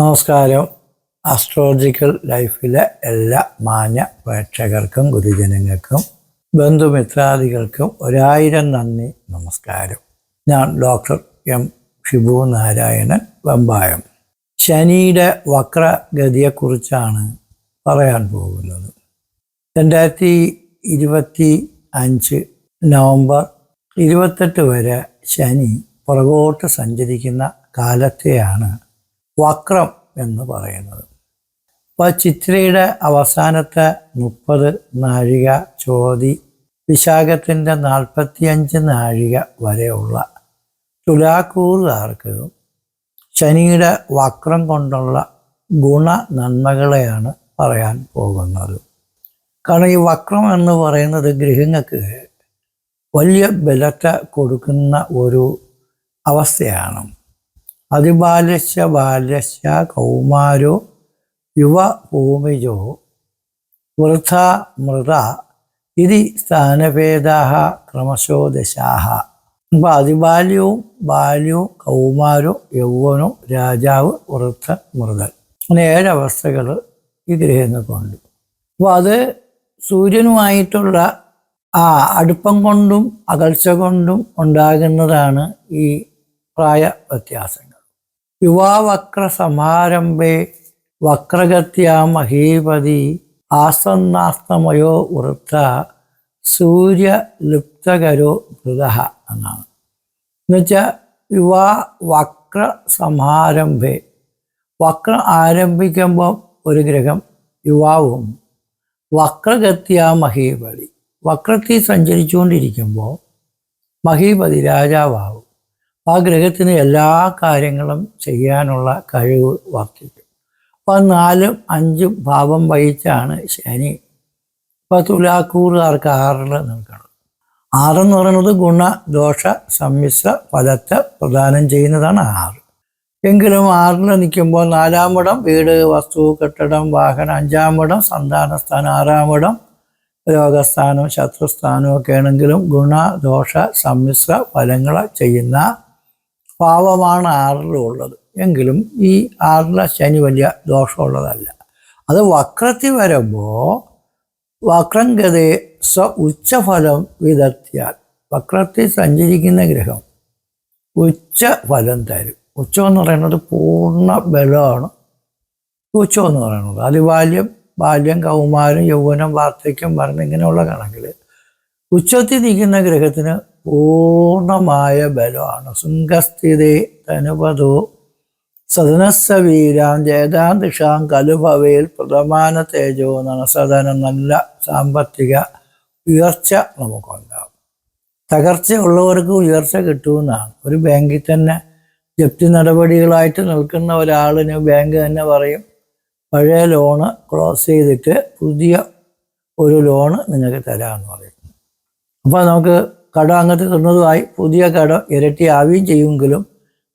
നമസ്കാരം. അസ്ട്രോളജിക്കൽ ലൈഫിലെ എല്ലാ മാന്യ പ്രേക്ഷകർക്കും ഗുരുജനങ്ങൾക്കും ബന്ധുമിത്രാദികൾക്കും ഒരായിരം നന്ദി നമസ്കാരം. ഞാൻ ഡോക്ടർ എം. ഷിബു നാരായണൻ വെമ്പായം. ശനിയുടെ വക്രഗതിയെക്കുറിച്ചാണ് പറയാൻ പോകുന്നത്. രണ്ടായിരത്തി ഇരുപത്തി അഞ്ച് നവംബർ ഇരുപത്തെട്ട് വരെ ശനി പുറകോട്ട് സഞ്ചരിക്കുന്ന കാലത്തെയാണ് വക്രം എന്ന് പറയുന്നത്. അപ്പോൾ ചിത്രയുടെ അവസാനത്തെ മുപ്പത് നാഴിക ചോതി വിശാഖത്തിന്റെ നാൽപ്പത്തിയഞ്ച് നാഴിക വരെയുള്ള തുലാക്കൂറുകാർക്ക് ശനിയുടെ വക്രം കൊണ്ടുള്ള ഗുണ നന്മകളെയാണ് പറയാൻ പോകുന്നത്. കാരണം ഈ വക്രം എന്ന് പറയുന്നത് ഗൃഹങ്ങൾക്ക് വലിയ ബലത്തെ കൊടുക്കുന്ന ഒരു അവസ്ഥയാണ്. അതിബാലസ്യ ബാലശ്യ കൗമാരോ യുവ ഭൂമിജോ? വൃഥ മൃത ഇതി സ്ഥാനഭേദാഹ ക്രമശോ ദശാഹ. അപ്പോൾ അതിബാല്യവും ബാല്യവും കൗമാരവും യൗവനവും രാജാവ് വൃദ്ധ മൃതൻ അങ്ങനെ ഏഴവസ്ഥകൾ ഈ ഗ്രഹങ്ങൾക്കുണ്ട് അപ്പോൾ അത് സൂര്യനുമായിട്ടുള്ള ആ അടുപ്പം കൊണ്ടും അകൽച്ച കൊണ്ടും ഉണ്ടാകുന്നതാണ് ഈ പ്രായ വ്യത്യാസങ്ങൾ യുവാവക്ര സമാരംഭേ വക്രഗത്യാ മഹീപതി ആസന്നാസ്തമയോ വൃത്ത സൂര്യ ലുപ്തകരോ മൃത എന്നാണ്. എന്നുവെച്ചാൽ യുവാ വക്ര സമാരംഭേ വക്രം ആരംഭിക്കുമ്പോൾ ഒരു ഗ്രഹം യുവാവും. വക്രഗത്യാ മഹീപതി വക്രത്തിൽ സഞ്ചരിച്ചുകൊണ്ടിരിക്കുമ്പോൾ മഹീപതി രാജാവാകും ആ ഗ്രഹത്തിന് എല്ലാ കാര്യങ്ങളും ചെയ്യാനുള്ള കഴിവ് വർദ്ധിക്കും. അപ്പോൾ നാലും അഞ്ചും ഭാവം വഹിച്ചാണ് ശനി. ഇപ്പോൾ തുലാക്കൂറുകാർക്ക് ആറിൽ നിൽക്കണം. ആറെന്ന് പറയുന്നത് ഗുണ ദോഷ സമ്മിശ്ര ഫലത്തെ പ്രദാനം ചെയ്യുന്നതാണ് ആറ്. എങ്കിലും ആറിൽ നിൽക്കുമ്പോൾ നാലാം വീട് വസ്തു കെട്ടിടം വാഹനം അഞ്ചാം സന്താന സ്ഥാനം ആറാം ഇടം രോഗസ്ഥാനം ശത്രുസ്ഥാനം ഒക്കെ ആണെങ്കിലും ഗുണ ദോഷ സമ്മിശ്ര ഫലങ്ങൾ ചെയ്യുന്ന ഭാവമാണ് ആറിലുള്ളത് എങ്കിലും ഈ ആറിലെ ശനി വലിയ ദോഷമുള്ളതല്ല. അത് വക്രത്തിൽ വരുമ്പോൾ വക്രം ഗതയെ സ്വ ഉച്ചഫലം വിതർത്തിയാൽ വക്രത്തിൽ സഞ്ചരിക്കുന്ന ഗ്രഹം ഉച്ചഫലം തരും. ഉച്ചം എന്ന് പറയുന്നത് പൂർണ ബലമാണ്. ഉച്ചം എന്ന് പറയുന്നത്. അതിബാല്യം ബാല്യം കൗമാരം യൗവനം വാർദ്ധക്യം മരണം ഇങ്ങനെയുള്ള കണക്കിൽ ഉച്ചത്തിൽ നിൽക്കുന്ന ഗ്രഹത്തിന് പൂർണമായ ബലമാണ്. ശൃംഗസ്ഥിതേ തനുപതോ സദനസ്സവീരാം ജയതാന്തിഷാം കലുഭവയിൽ പ്രധാന തേജോ എന്നാണ് സദനം നല്ല സാമ്പത്തിക ഉയർച്ച നമുക്കുണ്ടാവും തകർച്ച ഉള്ളവർക്ക് ഉയർച്ച കിട്ടുമെന്നാണ്. ഒരു ബാങ്കിൽ തന്നെ ജപ്തി നടപടികളായിട്ട് നിൽക്കുന്ന ഒരാളിന് ബാങ്ക് തന്നെ പറയും പഴയ ലോണ് ക്ലോസ് ചെയ്തിട്ട് പുതിയ ഒരു ലോണ് നിങ്ങൾക്ക് തരാമെന്ന് പറയും. അപ്പോൾ നമുക്ക് കടം അങ്ങോട്ട് തന്നതുമായി പുതിയ കട ഇരട്ടി ഇരട്ടിയാവുകയും ചെയ്യുമെങ്കിലും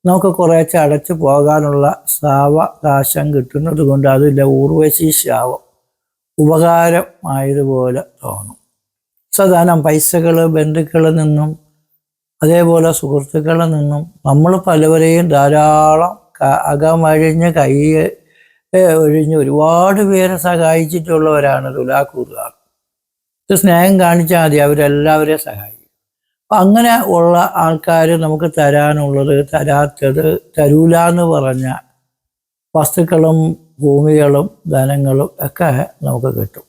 നമുക്ക് കുറേശ്ശെ അടച്ചു പോകാനുള്ള സാവകാശം കിട്ടുന്നത് കൊണ്ട് അതില്ല ഊർവശി ശാവം ഉപകാരമായതുപോലെ തോന്നും. സദാനം പൈസകൾ ബന്ധുക്കളിൽ നിന്നും അതേപോലെ സുഹൃത്തുക്കളിൽ നിന്നും നമ്മൾ പലവരെയും ധാരാളം അകമഴിഞ്ഞ് കൈ ഒഴിഞ്ഞ് ഒരുപാട് പേരെ സഹായിച്ചിട്ടുള്ളവരാണ് തുലാക്കൂറുകാർ. സ്നേഹം കാണിച്ചാൽ മതി അവരെല്ലാവരെയും സഹായിക്കും. അപ്പം അങ്ങനെ ഉള്ള ആൾക്കാർ നമുക്ക് തരാനുള്ളത് തരാത്തത് തരൂല എന്ന് പറഞ്ഞ വസ്തുക്കളും ഭൂമികളും ധനങ്ങളും ഒക്കെ നമുക്ക് കിട്ടും.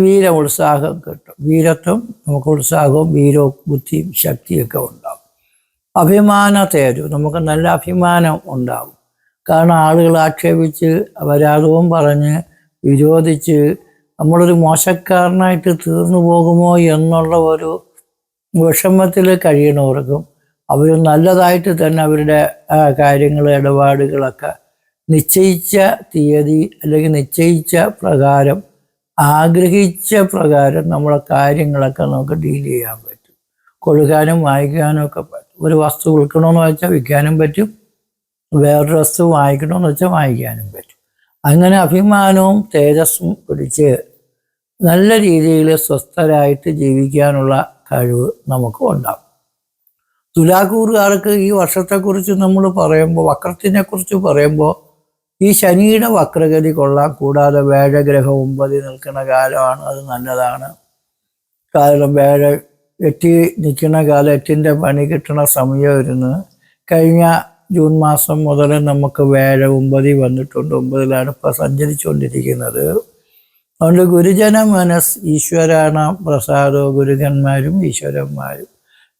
വീര ഉത്സാഹം കിട്ടും. വീരത്വം നമുക്ക് ഉത്സാഹവും വീരവും ബുദ്ധിയും ശക്തിയൊക്കെ ഉണ്ടാവും. അഭിമാന തേരു നമുക്ക് നല്ല അഭിമാനം ഉണ്ടാവും. കാരണം ആളുകൾ ആക്ഷേപിച്ച് അപരാധവും പറഞ്ഞ് വിരോധിച്ച് നമ്മളൊരു മോശക്കാരനായിട്ട് തീർന്നു പോകുമോ എന്നുള്ള ഒരു വിഷമത്തിൽ കഴിയുന്നവർക്കും അവർ നല്ലതായിട്ട് തന്നെ അവരുടെ കാര്യങ്ങൾ ഇടപാടുകളൊക്കെ നിശ്ചയിച്ച തീയതി അല്ലെങ്കിൽ നിശ്ചയിച്ച പ്രകാരം ആഗ്രഹിച്ച പ്രകാരം നമ്മളെ കാര്യങ്ങളൊക്കെ നമുക്ക് ഡീൽ ചെയ്യാൻ പറ്റും. കൊടുക്കാനും വാങ്ങിക്കാനും ഒക്കെ പറ്റും. ഒരു വസ്തു വിൽക്കണമെന്ന് വെച്ചാൽ വിൽക്കാനും പറ്റും. വേറൊരു വസ്തു വാങ്ങിക്കണമെന്ന് വെച്ചാൽ വാങ്ങിക്കാനും പറ്റും. അങ്ങനെ അഭിമാനവും തേജസ്സും പിടിച്ച് നല്ല രീതിയിൽ സ്വസ്ഥരായിട്ട് ജീവിക്കാനുള്ള കഴിവ് നമുക്ക് ഉണ്ടാകും തുലാക്കൂറുകാർക്ക് ഈ വർഷത്തെക്കുറിച്ച് നമ്മൾ പറയുമ്പോൾ വക്രത്തിനെ കുറിച്ച് പറയുമ്പോൾ ഈ ശനിയുടെ വക്രഗതി കൊള്ളാം. കൂടാതെ വേഴഗ്രഹം ഒമ്പതി നിൽക്കുന്ന കാലമാണ് അത് നല്ലതാണ്. കാരണം വേഴ എട്ടി നിൽക്കുന്ന കാലം എട്ടിന്റെ പണി കിട്ടുന്ന സമയമായിരുന്നു കഴിഞ്ഞ ജൂൺ മാസം മുതൽ നമുക്ക് വേഴ ഒമ്പതി വന്നിട്ടുണ്ട്. ഒമ്പതിലാണ് ഇപ്പോൾ സഞ്ചരിച്ചുകൊണ്ടിരിക്കുന്നത്. അതുകൊണ്ട് ഗുരുജന മനസ് ഈശ്വരാണ പ്രസാദോ ഗുരുജന്മാരും ഈശ്വരന്മാരും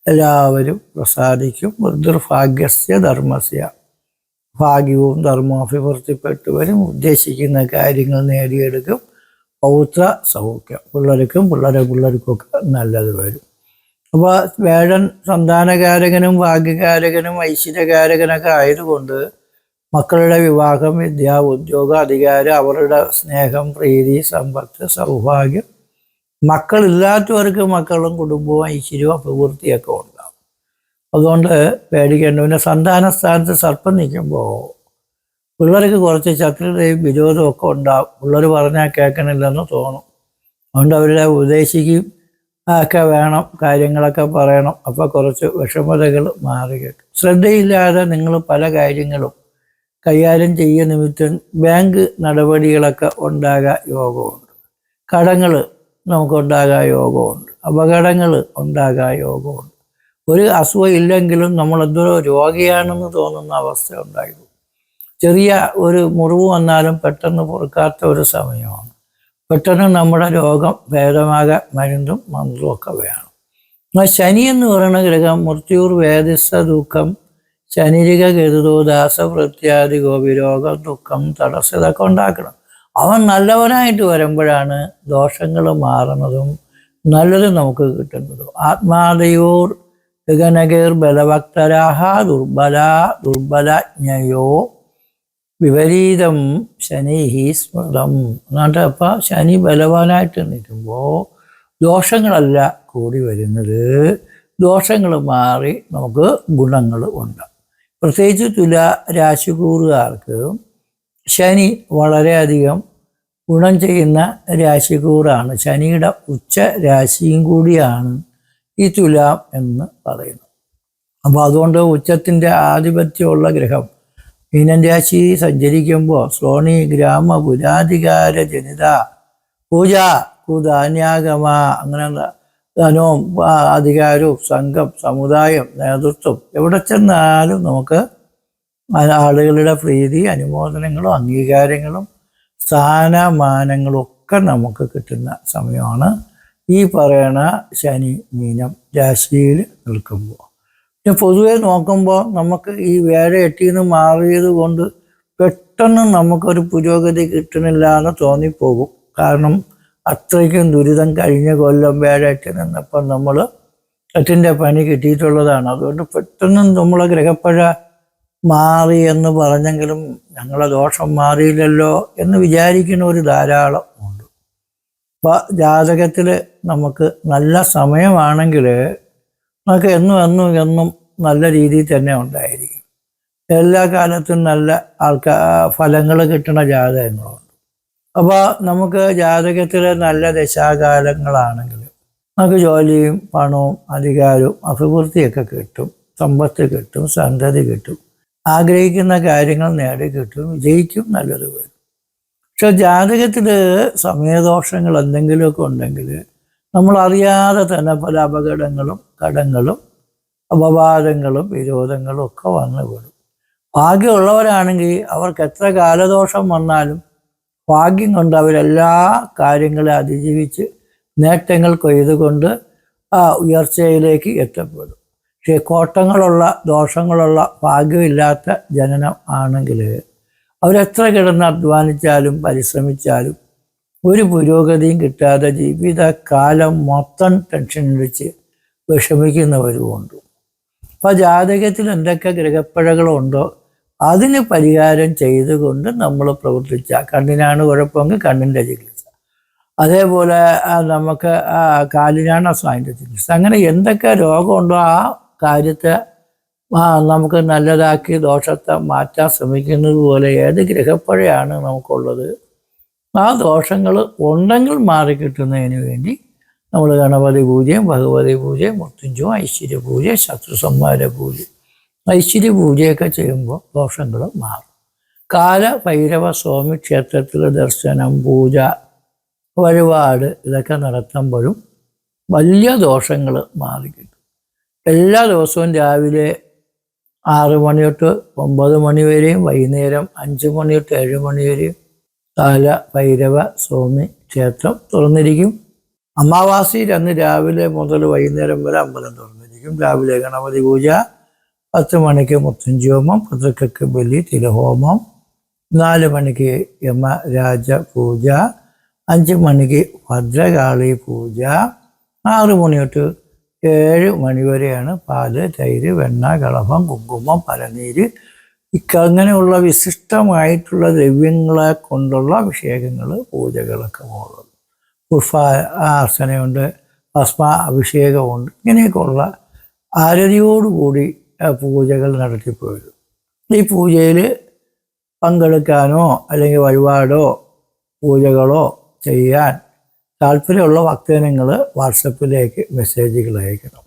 എല്ലാവരും പ്രസാദിക്കും. ദുർഭാഗ്യസ്യ ധർമ്മസ്യ. ഭാഗ്യവും ധർമ്മവും വരും ഉദ്ദേശിക്കുന്ന കാര്യങ്ങൾ നേടിയെടുക്കും. പൗത്ര സൗഖ്യം. പിള്ളേർക്കും പിള്ളേരെ പിള്ളേർക്കൊക്കെ നല്ലത് വരും. അപ്പോൾ വേഴൻ സന്താനകാരകനും ഭാഗ്യകാരകനും ഐശ്വര്യകാരകനൊക്കെ ആയതുകൊണ്ട് മക്കളുടെ വിവാഹം വിദ്യ ഉദ്യോഗ അധികാരം അവരുടെ സ്നേഹം പ്രീതി സമ്പത്ത് സൗഭാഗ്യം. മക്കളില്ലാത്തവർക്ക് മക്കളും കുടുംബവും ഐശ്വര്യവും അഭിവൃദ്ധിയൊക്കെ ഉണ്ടാകും അതുകൊണ്ട് പേടിക്കേണ്ട പിന്നെ സന്താന സ്ഥാനത്ത് സർപ്പം നിൽക്കുമ്പോൾ പിള്ളേർക്ക് കുറച്ച് ശത്രുതയും വിരോധവും ഒക്കെ ഉണ്ടാവും. പിള്ളേർ പറഞ്ഞാൽ കേൾക്കണില്ലെന്ന് തോന്നും. അതുകൊണ്ട് അവരുടെ ഉപദേശിക്കും ഒക്കെ വേണം കാര്യങ്ങളൊക്കെ പറയണം. അപ്പോൾ കുറച്ച് വിഷമതകൾ മാറി കിട്ടും ശ്രദ്ധയില്ലാതെ നിങ്ങൾ പല കാര്യങ്ങളും കൈകാര്യം ചെയ്യുന്ന നിമിത്തം ബാങ്ക് നടപടികളൊക്കെ ഉണ്ടാകാൻ യോഗമുണ്ട്. കടങ്ങൾ നമുക്കുണ്ടാകാൻ യോഗമുണ്ട്. അപകടങ്ങൾ ഉണ്ടാകാൻ യോഗമുണ്ട്. ഒരു അസുഖം ഇല്ലെങ്കിലും നമ്മൾ എന്തോ രോഗിയാണെന്ന് തോന്നുന്ന അവസ്ഥ ഉണ്ടായിരുന്നു. ചെറിയ ഒരു മുറിവ് വന്നാലും പെട്ടെന്ന് പൊറുക്കാത്ത ഒരു സമയമാണ്. പെട്ടെന്ന് നമ്മുടെ രോഗം ഭേദമാകാൻ മരുന്നും മന്ത്രവും ഒക്കെ വേണം. എന്നാൽ ശനി എന്ന് പറയുന്ന ഗ്രഹം മൃത്യൂർ വേദിസ്ഥ ദുഃഖം ശനിരിക ഗരുതോ ദാസവൃത്യാദി ഗോപിരോഗം ദുഃഖം തടസ്സം ഇതൊക്കെ ഉണ്ടാക്കണം. അവൻ നല്ലവനായിട്ട് വരുമ്പോഴാണ് ദോഷങ്ങൾ മാറുന്നതും നല്ലത് നമുക്ക് കിട്ടുന്നതും. ആത്മാദയോർ ഗഗനഗീർ ബലഭക്തരാഹ ദുർബല ദുർബലജ്ഞയോ വിപരീതം ശനിഹി സ്മൃതം. എന്നിട്ട് അപ്പം ശനി ബലവാനായിട്ട് നിൽക്കുമ്പോൾ ദോഷങ്ങളല്ല കൂടി വരുന്നത്. ദോഷങ്ങൾ മാറി നമുക്ക് ഗുണങ്ങൾ ഉണ്ട്. പ്രത്യേകിച്ച് തുല രാശികൂറുകാർക്ക് ശനി വളരെയധികം ഗുണം ചെയ്യുന്ന രാശികൂറാണ് ശനിയുടെ ഉച്ച രാശിയും കൂടിയാണ് ഈ തുലാം എന്ന് പറയുന്നത്. അപ്പോൾ അതുകൊണ്ട് ഉച്ചത്തിന്റെ ആധിപത്യമുള്ള ഗ്രഹം മീനൻ രാശി സഞ്ചരിക്കുമ്പോൾ ശ്രോണി ഗ്രാമ പുരാധികാര ജനിത പൂജ കുധാന്യാഗമ അങ്ങനെ ധനവും അധികാരവും സംഘം സമുദായം നേതൃത്വം എവിടെ ചെന്നാലും നമുക്ക് ആളുകളുടെ പ്രീതി അനുമോദനങ്ങളും അംഗീകാരങ്ങളും സ്ഥാനമാനങ്ങളും ഒക്കെ നമുക്ക് കിട്ടുന്ന സമയമാണ് ഈ പറയണ ശനി മീനം രാശിയിൽ നിൽക്കുമ്പോൾ. പിന്നെ പൊതുവെ നോക്കുമ്പോൾ നമുക്ക് ഈ വേറെ എട്ടിൽ നിന്ന് മാറിയത് കൊണ്ട് പെട്ടെന്ന് നമുക്കൊരു പുരോഗതി കിട്ടണില്ല എന്ന് തോന്നിപ്പോകും. കാരണം അത്രയ്ക്കും ദുരിതം കഴിഞ്ഞ കൊല്ലം എട്ടിൽ നിന്നപ്പം നമ്മൾ എട്ടിന്റെ പണി കിട്ടിയിട്ടുള്ളതാണ്. അതുകൊണ്ട് പെട്ടെന്ന് നമ്മളെ ഗ്രഹപ്പഴ മാറി എന്ന് പറഞ്ഞെങ്കിലും ഞങ്ങളെ ദോഷം മാറിയില്ലല്ലോ എന്ന് വിചാരിക്കുന്ന ഒരു ധാരാളം ഉണ്ട്. അപ്പോൾ ജാതകത്തിൽ നമുക്ക് നല്ല സമയമാണെങ്കിൽ നമുക്ക് എന്നും എന്നും എന്നും നല്ല രീതിയിൽ തന്നെ ഉണ്ടായിരിക്കും. എല്ലാ കാലത്തും നല്ല ആൾക്കാ ഫലങ്ങൾ കിട്ടുന്ന ജാതകങ്ങളുണ്ട്. അപ്പോൾ നമുക്ക് ജാതകത്തിൽ നല്ല ദശാകാലങ്ങളാണെങ്കിൽ നമുക്ക് ജോലിയും പണവും അധികാരവും അഭിവൃദ്ധിയൊക്കെ കിട്ടും. സമ്പത്ത് കിട്ടും സന്തതി കിട്ടും. ആഗ്രഹിക്കുന്ന കാര്യങ്ങൾ നേടി കിട്ടും വിജയിക്കും നല്ലത് വരും. പക്ഷെ ജാതകത്തിൽ സമയദോഷങ്ങൾ എന്തെങ്കിലുമൊക്കെ ഉണ്ടെങ്കിൽ നമ്മൾ അറിയാതെ തന്നെ പല അപകടങ്ങളും കടങ്ങളും അപവാദങ്ങളും വിരോധങ്ങളും ഒക്കെ വന്നു ഭാഗ്യമുള്ളവരാണെങ്കിൽ അവർക്ക് എത്ര കാലദോഷം വന്നാലും ഭാഗ്യം കൊണ്ട് അവരെല്ലാ കാര്യങ്ങളെ അതിജീവിച്ച് നേട്ടങ്ങൾ കൊയ്തുകൊണ്ട് ആ ഉയർച്ചയിലേക്ക് എത്തപ്പെടും. പക്ഷേ കോട്ടങ്ങളുള്ള ദോഷങ്ങളുള്ള ഭാഗ്യമില്ലാത്ത ജനനം ആണെങ്കിൽ അവരെത്ര കിടന്ന് അധ്വാനിച്ചാലും പരിശ്രമിച്ചാലും ഒരു പുരോഗതിയും കിട്ടാതെ ജീവിതകാലം മൊത്തം ടെൻഷൻ അടിച്ച് വിഷമിക്കുന്നവരുമുണ്ട് അപ്പോൾ ജാതകത്തിൽ എന്തൊക്കെ ഗ്രഹപ്പിഴകളുണ്ടോ? അതിന് പരിഹാരം ചെയ്തുകൊണ്ട് നമ്മൾ പ്രവർത്തിച്ച കണ്ണിനാണ് കുഴപ്പമെങ്കിൽ കണ്ണിന്റെ ചികിത്സ. അതേപോലെ നമുക്ക് കാലിനാണ് അസ്വാന്റെ ചികിത്സ. അങ്ങനെ എന്തൊക്കെ രോഗമുണ്ടോ ആ കാര്യത്തെ നമുക്ക് നല്ലതാക്കി ദോഷത്തെ മാറ്റാൻ ശ്രമിക്കുന്നത് പോലെ ഏത് ഗ്രഹപ്പഴയാണ് നമുക്കുള്ളത് ആ ദോഷങ്ങൾ ഉണ്ടെങ്കിൽ മാറിക്കിട്ടുന്നതിന് വേണ്ടി നമ്മൾ ഗണപതി പൂജയും ഭഗവതി പൂജയും മൃത്യുഞ്ചും ഐശ്വര്യ പൂജയും ശത്രു സംഹാര പൂജ ഐശ്വര്യ പൂജയൊക്കെ ചെയ്യുമ്പോൾ ദോഷങ്ങൾ മാറും. കാല ഭൈരവ സ്വാമി ക്ഷേത്രത്തിൽ ദർശനം പൂജ വഴിപാട് ഇതൊക്കെ നടത്തുമ്പോഴും വലിയ ദോഷങ്ങൾ മാറി എല്ലാ ദിവസവും രാവിലെ ആറ് മണി തൊട്ട് ഒമ്പത് മണി വരെയും വൈകുന്നേരം അഞ്ച് മണി തൊട്ട് ഏഴ് മണി വരെയും കാല ഭൈരവ സ്വാമി ക്ഷേത്രം തുറന്നിരിക്കും. അമാവാസി അന്ന് രാവിലെ മുതൽ വൈകുന്നേരം വരെ അമ്പലം തുറന്നിരിക്കും. രാവിലെ ഗണപതി പൂജ പത്ത് മണിക്ക് മുത്തഞ്ചി ഹോമം ബലി തിലഹോമം നാല് മണിക്ക് യമരാജ പൂജ അഞ്ച് മണിക്ക് ഭദ്രകാളി പൂജ ആറ് മണി തൊട്ട് ഏഴ് മണി വരെയാണ് പാൽ തൈര് വെണ്ണ കളഭം കുങ്കുമം പലനീര്. ഇക്കങ്ങനെയുള്ള വിശിഷ്ടമായിട്ടുള്ള ദ്രവ്യങ്ങളെ കൊണ്ടുള്ള അഭിഷേകങ്ങൾ പൂജകളൊക്കെ പോകുന്നത് പുഷ്പ അർച്ചനയുണ്ട് ഭസ്മ അഭിഷേകമുണ്ട് ഇങ്ങനെയൊക്കെയുള്ള ആരതിയോടുകൂടി പൂജകൾ നടത്തിപ്പോയത്. ഈ പൂജയിൽ പങ്കെടുക്കാനോ അല്ലെങ്കിൽ വഴിപാടോ പൂജകളോ ചെയ്യാൻ താല്പര്യമുള്ള ഭക്തജനങ്ങൾ വാട്സപ്പിലേക്ക് മെസ്സേജുകൾ അയക്കണം.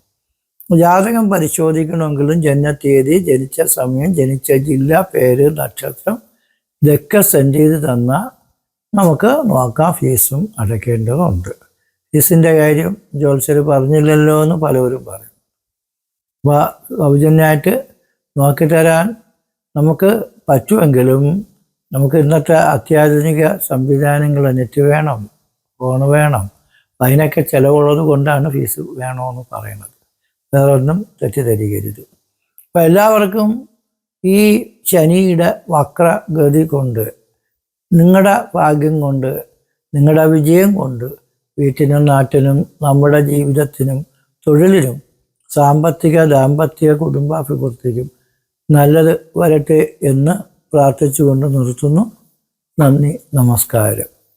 ജാതകം പരിശോധിക്കണമെങ്കിലും ജനനത്തീയതി ജനിച്ച സമയം ജനിച്ച ജില്ല പേര് നക്ഷത്രം ഇതൊക്കെ സെൻഡ് ചെയ്ത് തന്നാൽ നമുക്ക് നോക്കാം ഫീസും അടയ്ക്കേണ്ടതുണ്ട്. ഫീസിന്റെ കാര്യം ജോത്സ്യർ പറഞ്ഞില്ലല്ലോ എന്ന് പലവരും പറയും. സൗജന്യമായിട്ട് നോക്കിത്തരാൻ നമുക്ക് പറ്റുമെങ്കിലും നമുക്ക് ഇന്നത്തെ അത്യാധുനിക സംവിധാനങ്ങൾ നെറ്റ് വേണം ഫോൺ വേണം അതിനൊക്കെ ചിലവുള്ളത് കൊണ്ടാണ് ഫീസ് വേണമെന്ന് പറയുന്നത്. വേറെ ഒന്നും തെറ്റിദ്ധരിക്കരുത് അപ്പം എല്ലാവർക്കും ഈ ശനിയുടെ വക്രഗതി കൊണ്ട് നിങ്ങളുടെ ഭാഗ്യം കൊണ്ട് നിങ്ങളുടെ വിജയം കൊണ്ട് വീട്ടിനും നാട്ടിനും നമ്മുടെ ജീവിതത്തിനും തൊഴിലിനും സാമ്പത്തിക ദാമ്പത്യ കുടുംബാഭിവൃദ്ധിക്കും നല്ലത് വരട്ടെ എന്ന് പ്രാർത്ഥിച്ചുകൊണ്ട് നിർത്തുന്നു. നന്ദി നമസ്കാരം.